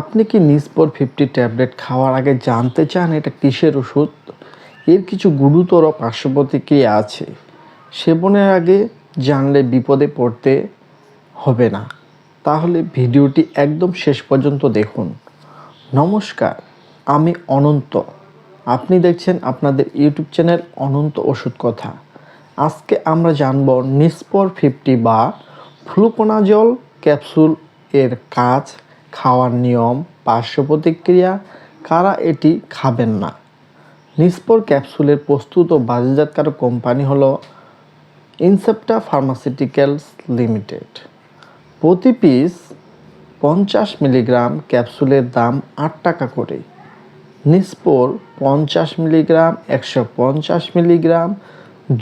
আপনি কি নিসপর fifty tablet খাওয়ার আগে জানতে চান এটা কিসের ওষুধ? এর কিছু গুরুতর পার্শ্ব প্রতিক্রিয়া আছে। সেবনের আগে জানলে বিপদে পড়তে হবে না। তাহলে ভিডিওটি একদম শেষ পর্যন্ত দেখুন। নমস্কার, আমি অনন্ত। আপনি দেখছেন আপনাদের ইউটিউব চ্যানেল অনন্ত ওষুধ কথা। আজকে আমরা জানব নিসপর ফিফটি বা ফ্লুকোনাজল ক্যাপসুল এর কাজ খাওয়ার নিয়ম, পার্শ্ব প্রতিক্রিয়া, কারা এটি খাবেন না? নিসপর ক্যাপসুলের প্রস্তুত ও বাজারজাতকারক কোম্পানি হল ইনসেপ্টা ফার্মাসিউটিক্যালস লিমিটেড। প্রতি পিস পঞ্চাশ মিলিগ্রাম ক্যাপসুলের দাম আট টাকা করে। নিসপোর পঞ্চাশ মিলিগ্রাম, একশো পঞ্চাশ মিলিগ্রাম,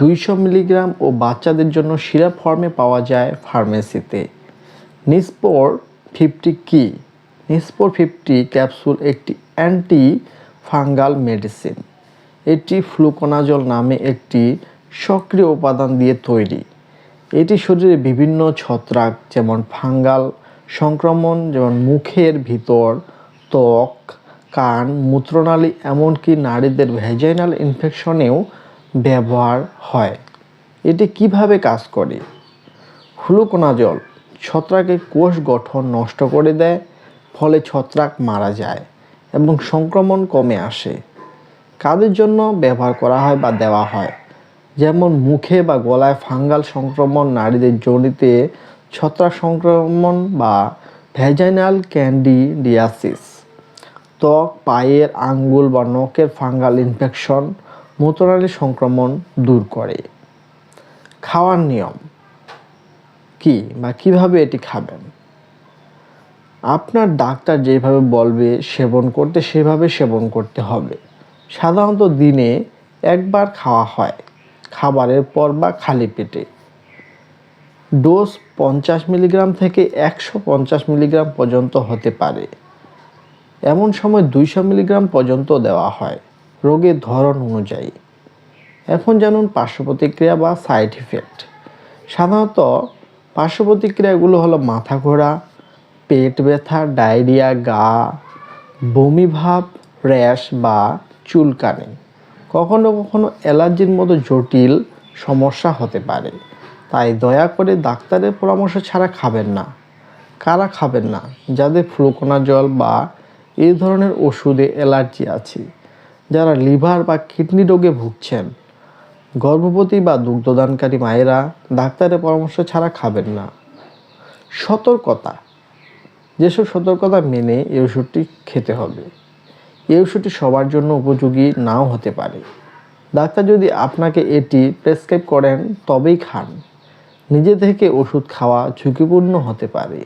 দুইশো মিলিগ্রাম ও বাচ্চাদের জন্য সিরাপ ফর্মে পাওয়া যায় ফার্মেসিতে। নিসপোর ফিফটি কি? নিসপোর ফিফটি, ক্যাপসুল একটি অ্যান্টি ফাঙ্গাল মেডিসিন। এটি ফ্লুকোনাজল নামে একটি সক্রিয় উপাদান দিয়ে তৈরি। এটি শরীরে বিভিন্ন ছত্রাক, যেমন ফাঙ্গাল সংক্রমণ, যেমন মুখের ভিতর, ত্বক, কান, মূত্রনালী, এমনকি নারীদের ভেজাইনাল ইনফেকশনেও ব্যবহার হয়। এটি কীভাবে কাজ করে? ফ্লুকোনাজল ছত্রাকের কোষ গঠন নষ্ট করে দেয়, ফলে ছত্রাক মারা যায় এবং সংক্রমণ কমে আসে। কাদের জন্য ব্যবহার করা হয় বা দেওয়া হয়? যেমন মুখে বা গলায় ফাঙ্গাল সংক্রমণ, নারীদের জড়িতে ছত্রাক সংক্রমণ বা ভ্যাজাইনাল ক্যান্ডিডিয়াসিস, ত্বক, পায়ের আঙ্গুল বা নখের ফাঙ্গাল ইনফেকশন মূত্রনালী সংক্রমণ দূর করে। খাওয়ার নিয়ম। কি বা কীভাবে এটি খাবেন? আপনার ডাক্তার যেভাবে বলবে সেবন করতে, সেভাবে সেবন করতে হবে। সাধারণত দিনে একবার খাওয়া হয়, খাবারের পর বা খালি পেটে। ডোজ পঞ্চাশ মিলিগ্রাম থেকে একশো পঞ্চাশ মিলিগ্রাম পর্যন্ত হতে পারে। এমন সময় দুইশো মিলিগ্রাম পর্যন্ত দেওয়া হয়, রোগের ধরন অনুযায়ী। এখন জানুন পার্শ্ব প্রতিক্রিয়া বা সাইড ইফেক্ট। সাধারণত পার্শ্ব প্রতিক্রিয়াগুলো হলো মাথা ঘোরা, পেট ব্যথা, ডায়রিয়া, গা বমি ভাব র্যাশ বা চুলকানি। কখনো কখনো অ্যালার্জির মতো জটিল সমস্যা হতে পারে। তাই দয়া করে ডাক্তারের পরামর্শ ছাড়া খাবেন না। কারা খাবেন না? যাদের ফ্লুকোনা জল বা এই ধরনের ওষুধে অ্যালার্জি আছে, যারা লিভার বা কিডনি রোগে ভুগছেন গর্ভবতী বা দুগ্ধদানকারী মায়েরা ডাক্তারের পরামর্শ ছাড়া খাবেন না। সতর্কতা। যেসব সতর্কতা মেনে এই ওষুধটি খেতে হবে। এই ওষুধটি সবার জন্য উপযোগী নাও হতে পারে। ডাক্তার যদি আপনাকে এটি প্রেসক্রাইব করেন, তবেই খান। নিজে থেকে ওষুধ খাওয়া ঝুঁকিপূর্ণ হতে পারে।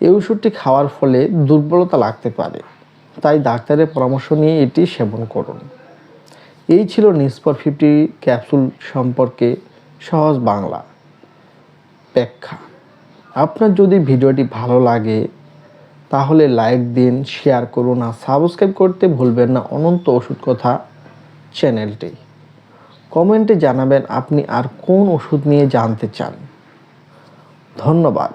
এই ওষুধটি খাওয়ার ফলে দুর্বলতা লাগতে পারে। তাই ডাক্তারের পরামর্শ নিয়ে এটি সেবন করুন। এই ছিল নিসপর ফিফটি ক্যাপসুল সম্পর্কে সহজ বাংলা ব্যাখ্যা। আপনার যদি ভিডিওটি ভালো লাগে, তাহলে লাইক দিন শেয়ার করুন আর সাবস্ক্রাইব করতে ভুলবেন না অনন্ত ওষুধ কথা চ্যানেলটি কমেন্টে জানাবেন আপনি আর কোন ওষুধ নিয়ে জানতে চান। ধন্যবাদ।